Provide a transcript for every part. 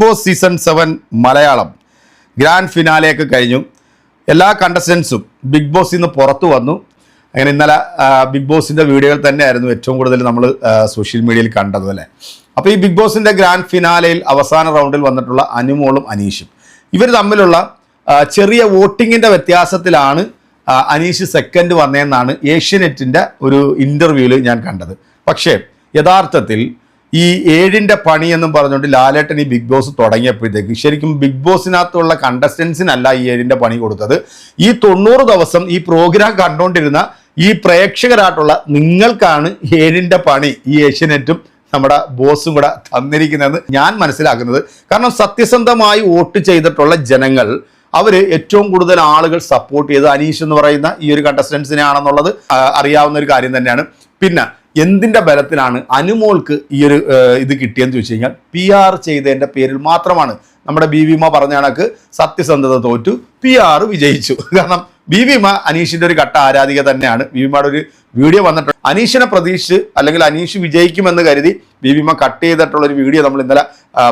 Boss season seven Malayalam grand ഫിനാലെയൊക്കെ കഴിഞ്ഞു. എല്ലാ കണ്ടസ്റ്റൻസും big ബോസിൽ നിന്ന് പുറത്തു വന്നു. അങ്ങനെ ഇന്നലെ ബിഗ് ബോസിന്റെ വീഡിയോകൾ തന്നെയായിരുന്നു ഏറ്റവും കൂടുതൽ നമ്മൾ സോഷ്യൽ മീഡിയയിൽ കണ്ടത് അല്ലേ? അപ്പോൾ ഈ ബിഗ് ബോസിന്റെ ഗ്രാൻഡ് ഫിനാലയിൽ അവസാന റൗണ്ടിൽ വന്നിട്ടുള്ള അനുമോളും അനീഷും. ഇവർ തമ്മിലുള്ള ചെറിയ വോട്ടിങ്ങിന്റെ വ്യത്യാസത്തിലാണ് അനീഷ് സെക്കൻഡ് വന്നതെന്നാണ് ഏഷ്യനെറ്റിന്റെ ഒരു ഇന്റർവ്യൂവിൽ ഞാൻ കണ്ടത്. പക്ഷേ യഥാർത്ഥത്തിൽ ഈ ഏഴിന്റെ പണി എന്നും പറഞ്ഞുകൊണ്ട് ലാലേട്ടൻ ഈ ബിഗ് ബോസ് തുടങ്ങിയപ്പോഴത്തേക്ക് ശരിക്കും ബിഗ് ബോസിനകത്തുള്ള കണ്ടസ്റ്റൻസിനല്ല ഈ ഏഴിന്റെ പണി കൊടുത്തത്. ഈ തൊണ്ണൂറ് ദിവസം ഈ പ്രോഗ്രാം കണ്ടുകൊണ്ടിരുന്ന ഈ പ്രേക്ഷകരായിട്ടുള്ള നിങ്ങൾക്കാണ് ഏഴിന്റെ പണി ഈ ഏഷ്യനെറ്റും നമ്മുടെ ബോസും കൂടെ തന്നിരിക്കുന്നതെന്ന് ഞാൻ മനസ്സിലാക്കുന്നത്. കാരണം സത്യസന്ധമായി വോട്ട് ചെയ്തിട്ടുള്ള ജനങ്ങൾ അവർ ഏറ്റവും കൂടുതൽ ആളുകൾ സപ്പോർട്ട് ചെയ്ത് അനീഷ് എന്ന് പറയുന്ന ഈ ഒരു കണ്ടസ്റ്റൻസിനെ ആണെന്നുള്ളത് അറിയാവുന്ന ഒരു കാര്യം തന്നെയാണ്. പിന്നെ എന്തിന്റെ ബലത്തിലാണ് അനുമോൾക്ക് ഈ ഒരു ഇത് കിട്ടിയെന്ന് ചോദിച്ചു കഴിഞ്ഞാൽ പി ആർ ചെയ്തതിന്റെ പേരിൽ മാത്രമാണ്. നമ്മുടെ ബി വിമ പറഞ്ഞ കണക്ക് സത്യസന്ധത തോറ്റു പി ആർ വിജയിച്ചു. കാരണം ബി വിമ അനീഷിന്റെ ഒരു ഘട്ട ആരാധിക തന്നെയാണ്. ബി വിമയുടെ ഒരു വീഡിയോ വന്നിട്ടുണ്ട്. അനീഷിനെ പ്രതീക്ഷിച്ച് അല്ലെങ്കിൽ അനീഷ് വിജയിക്കുമെന്ന് കരുതി ബി വിമ കട്ട് ചെയ്തിട്ടുള്ള ഒരു വീഡിയോ നമ്മൾ ഇന്നലെ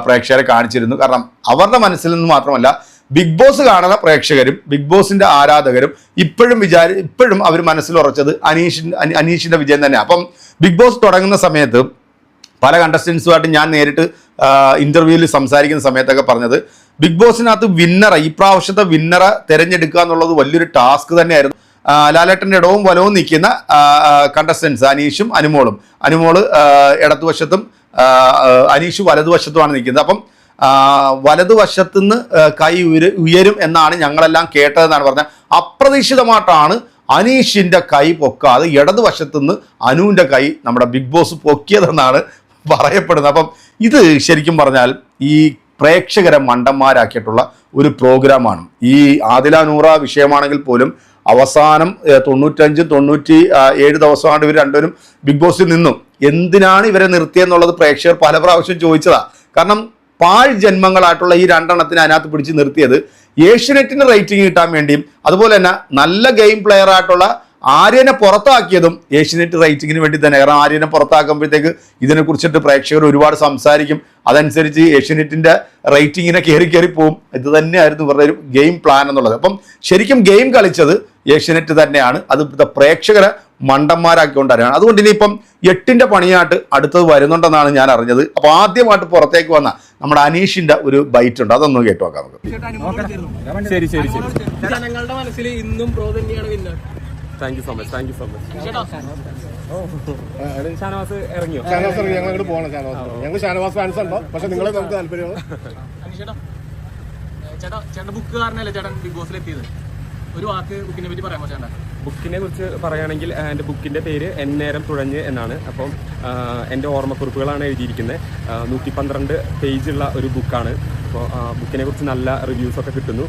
പ്രേക്ഷകരെ കാണിച്ചിരുന്നു. കാരണം അവരുടെ മനസ്സിൽ നിന്ന് മാത്രമല്ല ബിഗ് ബോസ് കാണുന്ന പ്രേക്ഷകരും ബിഗ് ബോസിന്റെ ആരാധകരും ഇപ്പോഴും വിചാരി ഇപ്പോഴും അവർ മനസ്സിലുറച്ചത് അനീഷിന്റെ അനീഷിന്റെ അനീഷിന്റെ വിജയം തന്നെ അപ്പം ബിഗ് ബോസ് തുടങ്ങുന്ന സമയത്ത് പല കണ്ടസ്റ്റൻസുമായിട്ട് ഞാൻ നേരിട്ട് ഇന്റർവ്യൂവിൽ സംസാരിക്കുന്ന സമയത്തൊക്കെ പറഞ്ഞത് ബിഗ് ബോസിനകത്ത് വിന്നറെ ഇപ്രാവശ്യത്തെ പ്രാവശ്യത്തെ വിന്നറെ തിരഞ്ഞെടുക്കുക എന്നുള്ളത് വലിയൊരു ടാസ്ക് തന്നെയായിരുന്നു. ലാലേട്ടന്റെ ഇടവും വലവും നിൽക്കുന്ന കണ്ടസ്റ്റൻസ് അനീഷും അനുമോളും. അനുമോൾ ഇടതുവശത്തും അനീഷ് വലതുവശത്തുമാണ് നിൽക്കുന്നത്. അപ്പം വലതുവശത്തുനിന്ന് കൈ ഉയര എന്നാണ് ഞങ്ങളെല്ലാം കേട്ടതെന്നാണ് പറഞ്ഞത്. അപ്രതീക്ഷിതമായിട്ടാണ് അനീഷിന്റെ കൈ പൊക്കാതെ ഇടതുവശത്തുനിന്ന് അനുവിന്റെ കൈ നമ്മുടെ ബിഗ് ബോസ് പൊക്കിയതെന്നാണ് പറയപ്പെടുന്നത്. അപ്പം ഇത് ശരിക്കും പറഞ്ഞാൽ ഈ പ്രേക്ഷകരെ മണ്ടന്മാരാക്കിയിട്ടുള്ള ഒരു പ്രോഗ്രാമാണ്. ഈ ആദില നൂറ വിഷയമാണെങ്കിൽ പോലും അവസാനം തൊണ്ണൂറ്റഞ്ച് തൊണ്ണൂറ്റി ഏഴ് ദിവസമാണ് ഇവർ രണ്ടുപേരും ബിഗ് ബോസിൽ നിന്നും. എന്തിനാണ് ഇവരെ നിർത്തിയെന്നുള്ളത് പ്രേക്ഷകർ പല പ്രാവശ്യം ചോദിച്ചതാണ് കാരണം പാഴ് ജന്മങ്ങളായിട്ടുള്ള ഈ രണ്ടെണ്ണത്തിന് അതിനകത്ത് പിടിച്ച് നിർത്തിയത് ഏഷ്യനെറ്റിന് റേറ്റിംഗ് കിട്ടാൻ വേണ്ടിയും അതുപോലെ തന്നെ നല്ല ഗെയിം പ്ലെയർ ആയിട്ടുള്ള ആര്യനെ പുറത്താക്കിയതും ഏഷ്യനെറ്റ് റേറ്റിങ്ങിന് വേണ്ടി തന്നെ. കാരണം ആര്യനെ പുറത്താക്കുമ്പോഴത്തേക്ക് ഇതിനെ കുറിച്ചിട്ട് പ്രേക്ഷകർ ഒരുപാട് സംസാരിക്കും. അതനുസരിച്ച് ഏഷ്യനെറ്റിന്റെ റേറ്റിങ്ങിനെ കയറി കയറി പോവും. ഇത് തന്നെയായിരുന്നു ഇവരുടെ ഒരു ഗെയിം പ്ലാൻ എന്നുള്ളത്. അപ്പം ശരിക്കും ഗെയിം കളിച്ചത് ഏഷ്യനെറ്റ് തന്നെയാണ്. അത് പ്രേക്ഷകരെ മണ്ടന്മാരാക്കിക്കൊണ്ടാണ്. അതുകൊണ്ട് ഇനിയിപ്പം എട്ടിന്റെ പണിയായിട്ട് അടുത്തത് വരുന്നുണ്ടെന്നാണ് ഞാൻ അറിഞ്ഞത്. അപ്പോൾ ആദ്യമായിട്ട് പുറത്തേക്ക് വന്ന നമ്മുടെ അനീഷിന്റെ ഒരു ബൈറ്റ് ഉണ്ട്. അതൊന്നും കേട്ടു നോക്കാം നമുക്ക്. ശരി ശരി ശരി. ജനങ്ങളുടെ മനസ്സിൽ ഇന്നും പ്രോ തന്നെയാണ് winner thank you so much thank you so much Shanavas ഇറങ്ങിയോ? Shanavas ഇറങ്ങി, ഞങ്ങൾ പോകണം ഷാനവാസ്. ഞങ്ങൾ ഷാനവാസ് ഫാൻസ് ഉണ്ടോ? പക്ഷെ നിങ്ങളെ നമുക്ക് താല്പര്യമാണ് ചേട്ടാ ചേട്ടാ ചേട്ടൻ ബുക്ക് കാരണല്ലേ ചേട്ടൻ ബിഗ് ബോസിൽ എത്തിയത് ഒരു വാക്ക് ബുക്കിനെ പറ്റി പറയാൻ ചേട്ടാ? ബുക്കിനെ കുറിച്ച് പറയുകയാണെങ്കിൽ എന്റെ ബുക്കിന്റെ പേര് എന്നേരം തുഴഞ്ഞ് എന്നാണ്. അപ്പം എന്റെ ഓർമ്മക്കുറിപ്പുകളാണ് എഴുതിയിരിക്കുന്നത്. നൂറ്റി പന്ത്രണ്ട് പേജുള്ള ഒരു ബുക്കാണ്. അപ്പോൾ ബുക്കിനെ കുറിച്ച് നല്ല റിവ്യൂസ് ഒക്കെ കിട്ടുന്നു.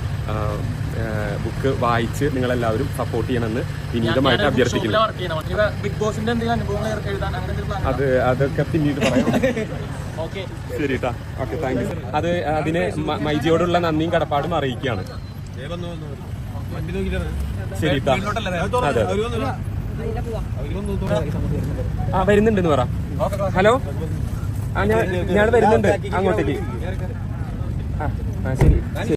ബുക്ക് വായിച്ച് നിങ്ങളെല്ലാവരും സപ്പോർട്ട് ചെയ്യണമെന്ന് വിനീതമായിട്ട് അഭ്യർത്ഥിക്കുന്നു. വർക്ക് ബിഗ് ബോസിന്റെ എന്തെങ്കിലും അനുഭവങ്ങൾ എഴുതാൻ അങ്ങനെ എന്തെങ്കിലും പ്ലാൻ അത് അതൊക്കെ പിന്നീട് പറയാം. ഓക്കെ. ശരി കേട്ടാ ഓക്കെ താങ്ക് യു. അത് അതിന് മൈജിയോടുള്ള നന്ദിയും കടപ്പാടും അറിയിക്കുകയാണ്. ശരി. അതെ ആ വരുന്നുണ്ടെന്ന് പറ. ഹലോ? ആ ഞാൻ ഞാൻ വരുന്നുണ്ട്. അങ്ങോട്ടേക്ക്. ആ ആ ശരി ശരി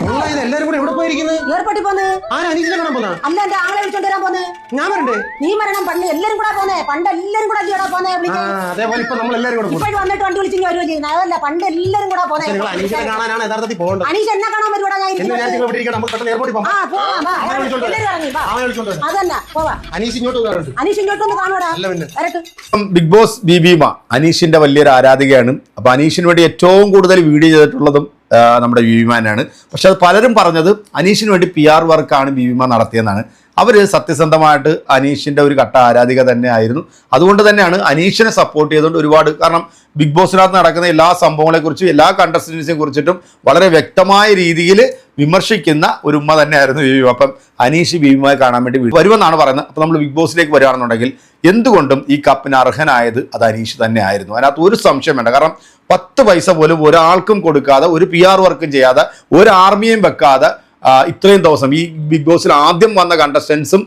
കൊള്ളാം എല്ലാരും കൂടെ എവിടെ പോയിരിക്കുന്നത്? ഏർപ്പെട്ടി പോന്ന്. ആരാ? അനീഷിനെ കാണാൻ പോന്നാ? അല്ല എന്റെ ആളെ വിളിച്ചോണ്ട് വരാൻ പോന്ന്. ഞാൻ വരണ്ടേ? നീ മരണം പണ്ട് എല്ലാരും കൂടെ പോന്നേ. പണ്ട് എല്ലാരും കൂടെ അല്ലയോടാ പോന്നേ? ആ വിളിക്കാൻ അതേപോലെ ഇപ്പൊ നമ്മൾ എല്ലാരും കൂടെ പോകും ഇപ്പോഴും വന്നിട്ട് വണ്ടി വരുമോ ചെയ്യുന്നത്? അതല്ല പണ്ട് എല്ലാരും കൂടെ പോന്നേ. നിങ്ങൾ അനീഷിനെ കാണാനാണ് യഥാർത്ഥത്തിൽ പോകേണ്ടത്. അനീഷ് എന്നെ കാണാൻ വരുവാടാ ഞാൻ എന്ന് ഞാൻ ഇരിക്കുന്നത്. നിങ്ങൾ ഇവിടെ ഇരിക്കണം. നമുക്ക് പെട്ടെന്ന് എയർപോർട്ടിൽ ആ പോവാം വാ. അവനെ വിളിച്ചോണ്ട് വരാം. എല്ലാരും ഇറങ്ങി വാ. അവനെ വിളിച്ചോണ്ട് വരാം. അതല്ല പോവാ. അനീഷ് ഇങ്ങോട്ട് വരാറുണ്ട്. അനീഷ് ഇങ്ങോട്ടൊന്ന് കാണുവാടാ. അല്ല പിന്നെ. വരട്ടെ. ബിഗ് ബോസ് ബിബിമ അനീഷിന്റെ വലിയൊരു ആരാധികയാണ്. അപ്പൊ അനീഷിന് വേണ്ടി ഏറ്റവും കൂടുതൽ വീഡിയോ ചെയ്തിട്ടുള്ളതും നമ്മുടെ ബിബിമാനാണ് പക്ഷെ അത് പലരും പറഞ്ഞത് അനീഷിന് വേണ്ടി പി ആർ വർക്കാണ് ബിബിമ നടത്തിയെന്നാണ്. അവർ സത്യസന്ധമായിട്ട് അനീഷിന്റെ ഒരു ഘട്ട ആരാധിക തന്നെ ആയിരുന്നു. അതുകൊണ്ട് തന്നെയാണ് അനീഷിനെ സപ്പോർട്ട് ചെയ്തുകൊണ്ട് ഒരുപാട് കാരണം ബിഗ് ബോസിനകത്ത് നടക്കുന്ന എല്ലാ സംഭവങ്ങളെക്കുറിച്ചും എല്ലാ കണ്ടസ്റ്റൻസിനെ കുറിച്ചിട്ടും വളരെ വ്യക്തമായ രീതിയിൽ വിമർശിക്കുന്ന ഒരു ഉമ്മ തന്നെയായിരുന്നു ബിബിമ അപ്പം അനീഷ് ബിബിമയെ കാണാൻ വേണ്ടി വീ- വരുമെന്നാണ് പറയുന്നത്. അപ്പോൾ നമ്മൾ ബിഗ് ബോസിലേക്ക് വരികയാണെന്നുണ്ടെങ്കിൽ എന്തുകൊണ്ടും ഈ കപ്പിന് അർഹനായത് അത് അനീഷ് തന്നെ ആയിരുന്നു അതിനകത്ത് ഒരു സംശയം വേണ്ട. കാരണം പത്ത് പൈസ പോലും ഒരാൾക്കും കൊടുക്കാതെ ഒരു പി ആർ വർക്കും ചെയ്യാതെ ഒരു ആർമിയും വെക്കാതെ ഇത്രയും ദിവസം ഈ ബിഗ് ബോസിൽ ആദ്യം വന്ന കണ്ടസ്റ്റൻസും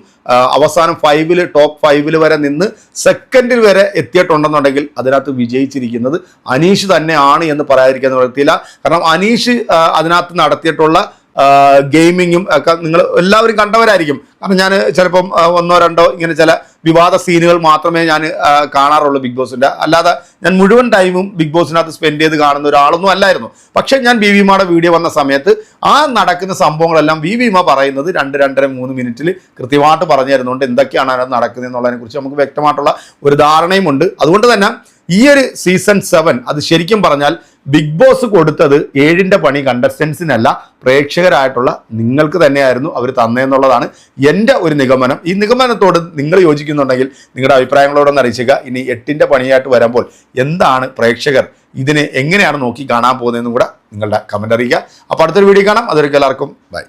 അവസാനം ഫൈവിൽ ടോപ്പ് ഫൈവിൽ വരെ നിന്ന് സെക്കൻഡിൽ വരെ എത്തിയിട്ടുണ്ടെന്നുണ്ടെങ്കിൽ അതിനകത്ത് വിജയിച്ചിരിക്കുന്നത് അനീഷ് തന്നെയാണ് എന്ന് പറയാതിരിക്കാൻ നിവൃത്തിയില്ല കാരണം അനീഷ് അതിനകത്ത് നടത്തിയിട്ടുള്ള ഗെയിമിങ്ങും ഒക്കെ നിങ്ങൾ എല്ലാവരും കണ്ടവരായിരിക്കും. കാരണം ഞാൻ ചിലപ്പം ഒന്നോ രണ്ടോ ഇങ്ങനെ ചില വിവാദ സീനുകൾ മാത്രമേ ഞാൻ കാണാറുള്ളൂ ബിഗ് ബോസിന്റെ അല്ലാതെ ഞാൻ മുഴുവൻ ടൈമും ബിഗ് ബോസിനകത്ത് സ്പെൻഡ് ചെയ്ത് കാണുന്ന ഒരാളൊന്നും അല്ലായിരുന്നു. പക്ഷേ ഞാൻ ബി വിമാടെ വീഡിയോ വന്ന സമയത്ത് ആ നടക്കുന്ന സംഭവങ്ങളെല്ലാം വി വിമ പറയുന്നത് രണ്ട് രണ്ടര മൂന്ന് മിനിറ്റിൽ കൃത്യമായിട്ട് പറഞ്ഞു തരുന്നുണ്ട് എന്തൊക്കെയാണ് അതിനകത്ത് നടക്കുന്നത് എന്നുള്ളതിനെക്കുറിച്ച് നമുക്ക് വ്യക്തമായിട്ടുള്ള ഒരു ധാരണയുമുണ്ട്. അതുകൊണ്ട് തന്നെ ഈ ഒരു സീസൺ സെവൻ അത് ശരിക്കും പറഞ്ഞാൽ ബിഗ് ബോസ് കൊടുത്തത് ഏഴിന്റെ പണി കണ്ടസ്റ്റൻസിനല്ല പ്രേക്ഷകരായിട്ടുള്ള നിങ്ങൾക്ക് തന്നെയായിരുന്നു അവർ തന്നതെന്നുള്ളതാണ് എന്റെ ഒരു നിഗമനം. ഈ നിഗമനത്തോട് നിങ്ങൾ യോജിക്കുന്നുണ്ടെങ്കിൽ നിങ്ങളുടെ അഭിപ്രായങ്ങളോടൊന്ന് അറിയിച്ചുക ഇനി എട്ടിന്റെ പണിയായിട്ട് വരുമ്പോൾ എന്താണ് പ്രേക്ഷകർ ഇതിനെ എങ്ങനെയാണ് നോക്കി കാണാൻ പോകുന്നതെന്നും കൂടെ നിങ്ങളുടെ കമന്റ് അറിയിക്കുക. അപ്പോൾ അടുത്തൊരു വീഡിയോ കാണാം. അതൊരിക്കലും എല്ലാവർക്കും ബൈ